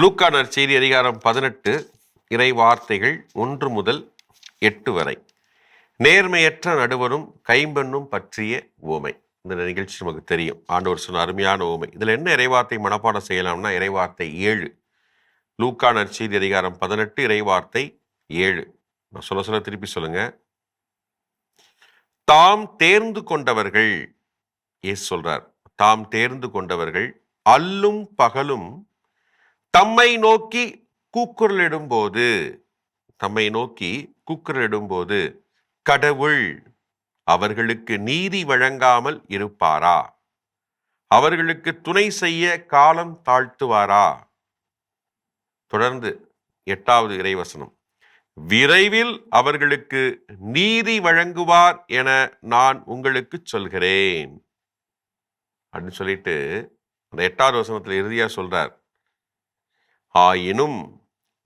லூக்கா நற்செய்தி அதிகாரம் பதினெட்டு இறை வார்த்தைகள் ஒன்று முதல் எட்டு வரை. நேர்மையற்ற நடுவரும் கைம்பெண்ணும் பற்றிய ஓமை இந்த நிகழ்ச்சி நமக்கு தெரியும். ஆண்டவர் சொன்ன அருமையான ஓமை இதில் என்ன இறைவார்த்தை மனப்பாடம் செய்யலாம்னா இறைவார்த்தை ஏழு. லூக்கா நற்செய்தி அதிகாரம் பதினெட்டு இறைவார்த்தை ஏழு. நான் சொல்ல சொல்ல திருப்பி சொல்லுங்க. தாம் தேர்ந்து கொண்டவர்கள் ஏ சொல்றார். தாம் தேர்ந்து கொண்டவர்கள் அல்லும் பகலும் தம்மை நோக்கி கூக்குரலிடும்போது தம்மை நோக்கி கூக்குரலிடும்போது கடவுள் அவர்களுக்கு நீதி வழங்காமல் இருப்பாரா? அவர்களுக்கு துணை செய்ய காலம் தாழ்த்துவாரா? தொடர்ந்து எட்டாவது இறைவசனம். விரைவில் அவர்களுக்கு நீதி வழங்குவார் என நான் உங்களுக்கு சொல்கிறேன். அப்படின்னு சொல்லிட்டு அந்த எட்டாவது வசனத்தில் இறுதியாக சொல்றார். ஆயினும்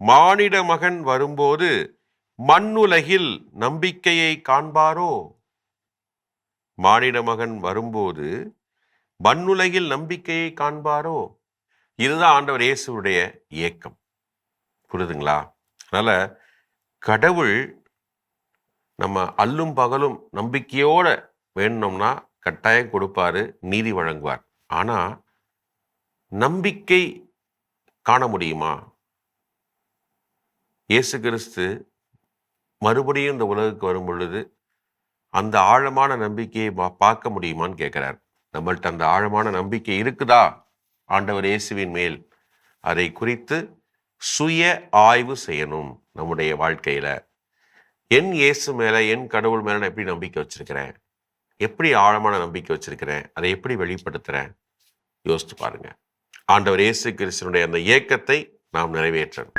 மானிட மகன் வரும்போது மண்ணுலகில் நம்பிக்கையை காண்பாரோ? மானிட மகன் வரும்போது மண்ணுலகில் நம்பிக்கையை காண்பாரோ? இதுதான் ஆண்டவர் இயேசுடைய இயக்கம். புரியுதுங்களா அதனால கடவுள் நம்ம அல்லும் பகலும் நம்பிக்கையோட வேணும்னா கட்டாயம் கொடுப்பாரு நீதி வழங்குவார். ஆனால் நம்பிக்கை காண முடியுமா இயேசு கிறிஸ்து மறுபடியும் இந்த உலகுக்கு வரும் பொழுது அந்த ஆழமான நம்பிக்கையை பா- பார்க்க முடியுமான்னு கேட்கிறார். நம்மள்ட்ட அந்த ஆழமான நம்பிக்கை இருக்குதா? ஆண்டவர் இயேசுவின் மேல். அதை குறித்து சுய ஆய்வு செய்யணும் நம்முடைய வாழ்க்கையில. என் இயேசு மேல என் கடவுள் மேல நான் எப்படி நம்பிக்கை வச்சிருக்கிறேன்? எப்படி ஆழமான நம்பிக்கை வச்சிருக்கிறேன்? அதை எப்படி வெளிப்படுத்துறேன்? யோசித்து பாருங்கள் ஆண்டவர் இயேசு கிறிஸ்தனுடைய அந்த இயக்கத்தை நாம் நிறைவேற்றணும்.